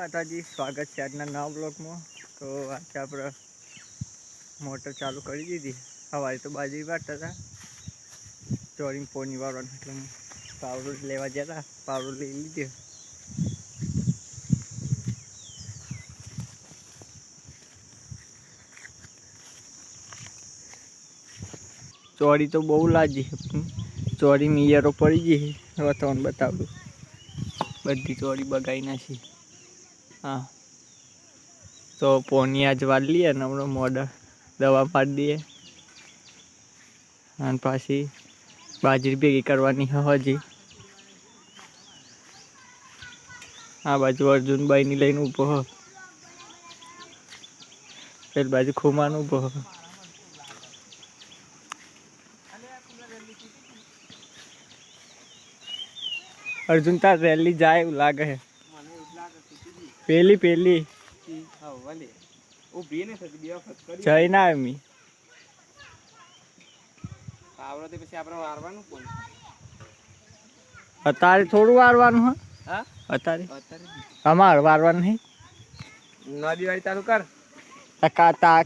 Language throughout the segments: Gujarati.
માતાજી, સ્વાગત છે આજના નવા બ્લોગમાં. તો આજે આપણે મોટર ચાલુ કરી દીધી. સવારે તો બાજરી વાટતા હતા. ચોરી પોની વાળવાનું એટલે હું લેવા ગયા હતા. પાવડર લઈ લીધી. ચોરી તો બહુ લાગી ચોરી મિયરો પડી ગઈ. હવે તમને બતાવું. બધી ચોરી બગાઈ નાખી. હા. તો પોનિયા જ વાર લઈએ ને હમણાં મોડર દવા પાડી દઈએ. અને પાછી બાજરી ભેગી કરવાની હજી. આ બાજુ અર્જુનભાઈની લઈને ઊભો હો. પેલી બાજુ ખુમાન ઊભો હો. અર્જુન તાર રેલી જાય એવું લાગે પેલી પેલી. જઈ ના એમી. અત્યારે થોડું વારવાનું હા. અત્યારે? અમારે વારવાનું નહીં. નદી વાળી ચાલુ કર.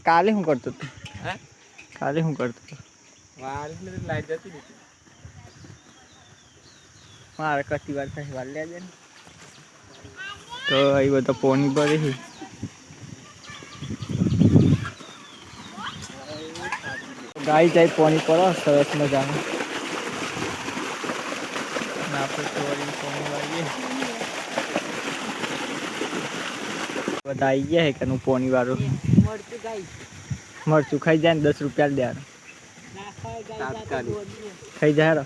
કાલે શું કરતો તું હે? કાલે શું કરતો હતો? લાઈટ જતી મારે કતી વાર થાય વાર લેજે ને. તો એ બધા પોની પર ગાય જાય પોની પર, સરસ મજાનું. આપણે ચોરી પોની બધા આવી ગયા હે કે પોની વાળું? મરચું ખાઈ જાય ને દસ રૂપિયા દેવાનું ખાઈ જાય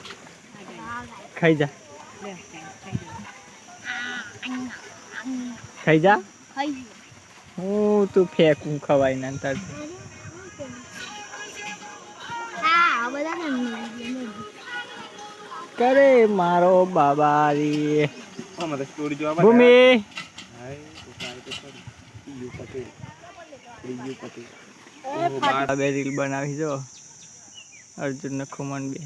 ખાઈ જા. ખાઈ જા. હું તું ફેંકું ખવાય ના તાર. કરે મારો બાબા રે ભૂમિ. બે રીલ બનાવી જો. અર્જુન ને ખુમન બે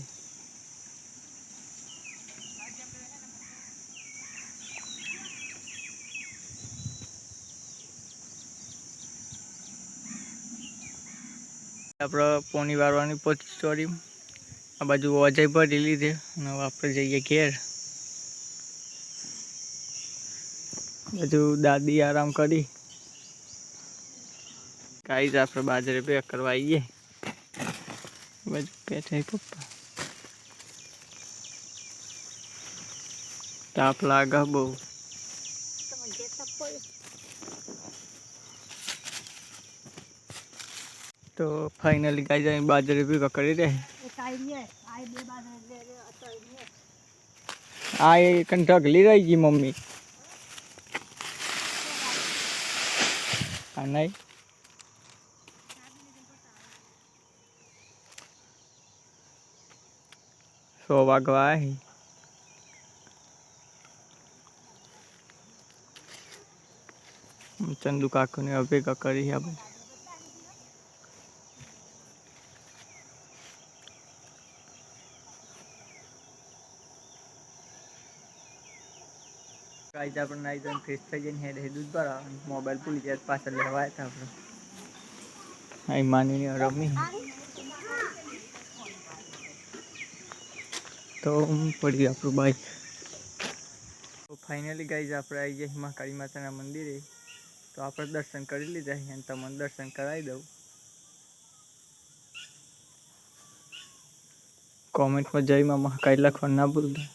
આપણે પોની વારવાની પહોંચી સ્ટોરી આ બાજુ અજય ભરી લીધે અને આપણે જઈએ ઘેર. બાજુ દાદી આરામ કરી. કાંઈ જ આપણે બાજરે બે કરવા આવીએ બાજુ બેઠા પપ્પા. તાપ લાગે બહુ. તો ફાઇનલી ગાઈ જાય બાજરી ભેગા કરી દે આ એ કન ઢગલી રહી ગઈ મમ્મી. આ નહીં. સો વાગવા આવી ચંદુ કાકુને ભેગા કરી આપણે. ગાઈઝ આપણે નાઈ જઈને ફ્રેશ થઈ જઈને હેડ હેડ ભરાવા મોબાઈલ ભૂલી જાય પાછળ લેવા હતા આપણે. અહીં માનવીને રમી તો પડી આપણું બાઈક તો ફાઇનલી ગાઈઝ આપણે આવી ગયા મહાકાળી માતાના મંદિરે. તો આપણે દર્શન કરી લીધા અને તમને દર્શન કરાવી દઉં. કોમેન્ટમાં જયમાં મહાકાળી લખવાનું ના ભૂલતા.